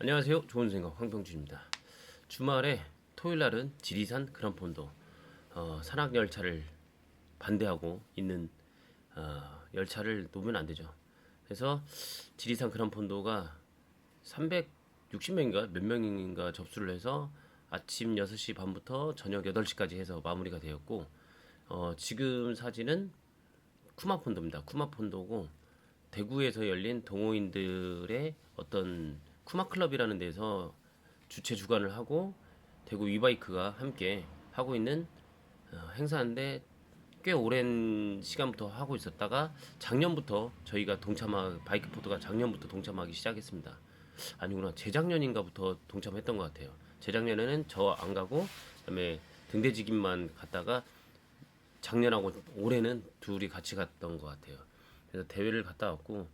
안녕하세요. 좋은 생각 황병준입니다. 주말에 토요일 날은 지리산 그란폰도 어, 산악 열차를 반대하고 있는 어, 열차를 놓으면 안 되죠. 그래서 지리산 그란폰도가 360명인가 몇 명인가 접수를 해서 아침 6시 반부터 저녁 8시까지 해서 마무리가 되었고 어, 지금 사진은 쿠마폰도입니다. 쿠마폰도고 대구에서 열린 동호인들의 어떤 쿠마클럽이라는 데서 주최 주관을 하고 대구 위바이크가 함께 하고 있는 어, 행사인데 꽤 오랜 시간부터 하고 있었다가 작년부터 저희가 동참하 바이크 포도가 작년부터 동참하기 시작했습니다. 아니구나 재작년인가부터 동참했던 것 같아요. 재작년에는 저 안 가고 그다음에 등대지기만 갔다가 작년하고 올해는 둘이 같이 갔던 것 같아요. 그래서 대회를 갔다 왔고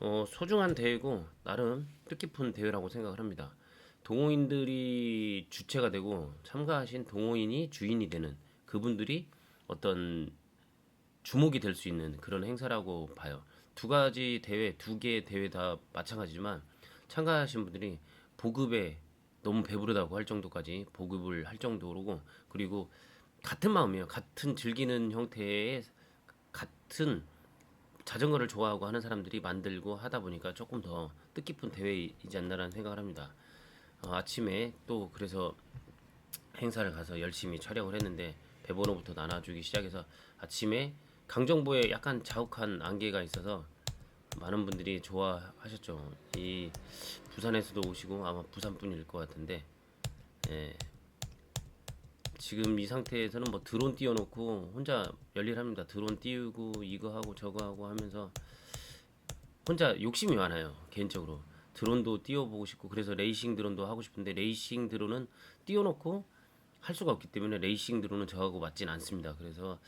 어, 소중한 대회고 나름 뜻깊은 대회라고 생각을 합니다. 동호인들이 주체가 되고 참가하신 동호인이 주인이 되는 그분들이 어떤 주목이 될 수 있는 그런 행사라고 봐요. 두 가지 대회, 두 개의 대회 다 마찬가지지만 참가하신 분들이 보급에 너무 배부르다고 할 정도까지 보급을 할 정도로 그리고 같은 마음이에요. 같은 즐기는 형태의 같은 자전거를 좋아하고 하는 사람들이 만들고 하다 보니까 조금 더 뜻깊은 대회이지 않나라는 생각을 합니다. 어, 아침에 또 그래서 행사를 가서 열심히 촬영을 했는데 배번호부터 나눠주기 시작해서 아침에 강정보에 약간 자욱한 안개가 있어서 많은 분들이 좋아하셨죠. 이 부산에서도 오시고 아마 부산 분일 것 같은데 예. 지금 이 상태에서는 뭐 드론 띄워놓고 혼자 열일합니다. 드론 띄우고 이거 하고 저거 하고 하면서 혼자 욕심이 많아요. 개인적으로 드론도 띄워보고 싶고 그래서 레이싱 드론도 하고 싶은데 레이싱 드론은 띄워놓고 할 수가 없기 때문에 레이싱 드론은 저하고 맞진 않습니다. 그래서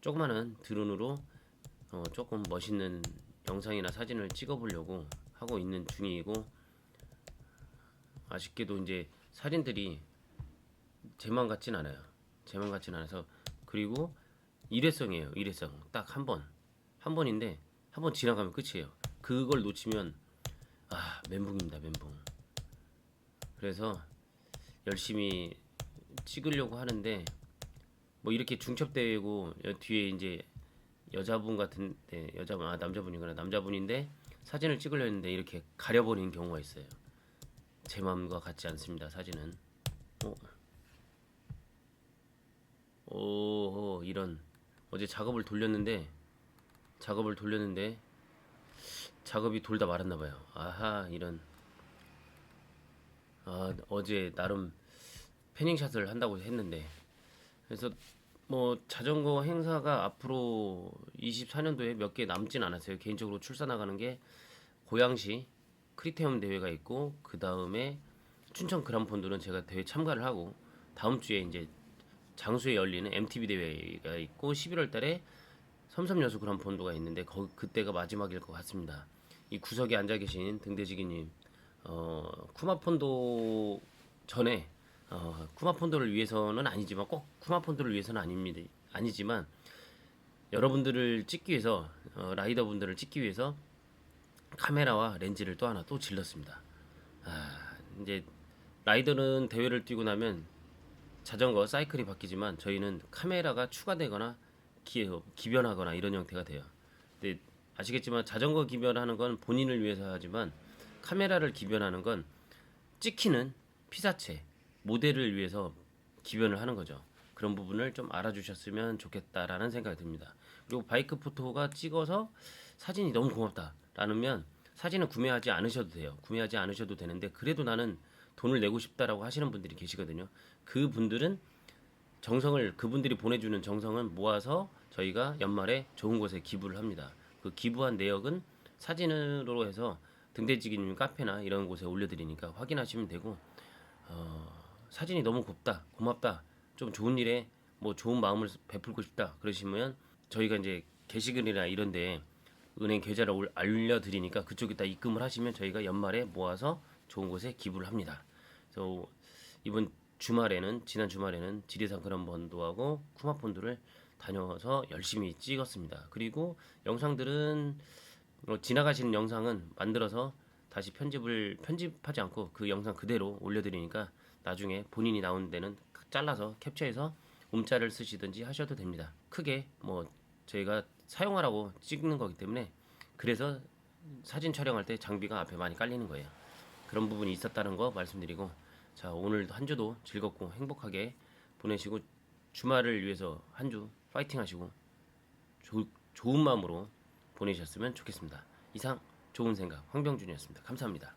조그마한 드론으로 어, 조금 멋있는 영상이나 사진을 찍어보려고 하고 있는 중이고 아쉽게도 이제 사진들이 제만 같진 않아요. 제만 같진 않아서 그리고 일회성이에요. 일회성 딱 한 번, 한 번인데 한 번 지나가면 끝이에요. 그걸 놓치면 아 멘붕입니다. 멘붕. 그래서 열심히 찍으려고 하는데 뭐 이렇게 중첩 대회고 여- 뒤에 이제 여자분 같은데 여자분 아 남자분이구나 남자분인데 사진을 찍으려 했는데 이렇게 가려버리는 경우가 있어요. 제 마음과 같지 않습니다. 사진은. 어. 오, 이런 어제 작업을 돌렸는데 작업을 돌렸는데 작업이 돌다 말았나 봐요. 아하, 이런 아, 어제 나름 패닝샷을 한다고 했는데 그래서 뭐 자전거 행사가 앞으로 24년도에 몇 개 남진 않았어요. 개인적으로 출사 나가는 게 고양시 크리테움 대회가 있고 그 다음에 춘천 그란폰들은 제가 대회 참가를 하고 다음 주에 이제 장수에 열리는 MTB 대회가 있고 11월 달에 섬섬 여수 그란폰도가 있는데 거, 그때가 마지막일 것 같습니다. 이 구석에 앉아 계신 등대지기님 어, 쿠마폰도 전에 어, 쿠마폰도를 위해서는 아니지만 꼭 쿠마폰도를 위해서는 아닙니다. 아니지만 여러분들을 찍기 위해서 어, 라이더분들을 찍기 위해서 카메라와 렌즈를 또 하나 또 질렀습니다. 아, 이제 라이더는 대회를 뛰고 나면 자전거 사이클이 바뀌지만 저희는 카메라가 추가되거나 기, 기변하거나 이런 형태가 돼요. 근데 아시겠지만 자전거 기변하는 건 본인을 위해서 하지만 카메라를 기변하는 건 찍히는 피사체 모델을 위해서 기변을 하는 거죠. 그런 부분을 좀 알아주셨으면 좋겠다라는 생각이 듭니다. 그리고 바이크 포토가 찍어서 사진이 너무 고맙다라면 사진은 구매하지 않으셔도 돼요. 구매하지 않으셔도 되는데 그래도 나는 돈을 내고 싶다라고 하시는 분들이 계시거든요. 그 분들은 정성을 그분들이 보내주는 정성은 모아서 저희가 연말에 좋은 곳에 기부를 합니다. 그 기부한 내역은 사진으로 해서 등대지기님 카페나 이런 곳에 올려드리니까 확인하시면 되고 어, 사진이 너무 곱다 고맙다 좀 좋은 일에 뭐 좋은 마음을 베풀고 싶다 그러시면 저희가 이제 게시글이나 이런데 은행 계좌를 올- 알려드리니까 그쪽에다 입금을 하시면 저희가 연말에 모아서 좋은 곳에 기부를 합니다. 그래서 이번 주말에는 지난 주말에는 지리산 그란본도 하고 쿠마폰도를 다녀서 열심히 찍었습니다. 그리고 영상들은 어, 지나가시는 영상은 만들어서 다시 편집을 편집하지 않고 그 영상 그대로 올려드리니까 나중에 본인이 나오는 데는 잘라서 캡처해서 움짤을 쓰시든지 하셔도 됩니다. 크게 뭐 저희가 사용하라고 찍는 거기 때문에 그래서 사진 촬영할 때 장비가 앞에 많이 깔리는 거예요. 그런 부분이 있었다는 거 말씀드리고 자 오늘 한 주도 즐겁고 행복하게 보내시고 주말을 위해서 한 주 파이팅 하시고 조, 좋은 마음으로 보내셨으면 좋겠습니다. 이상 좋은 생각 황병준이었습니다. 감사합니다.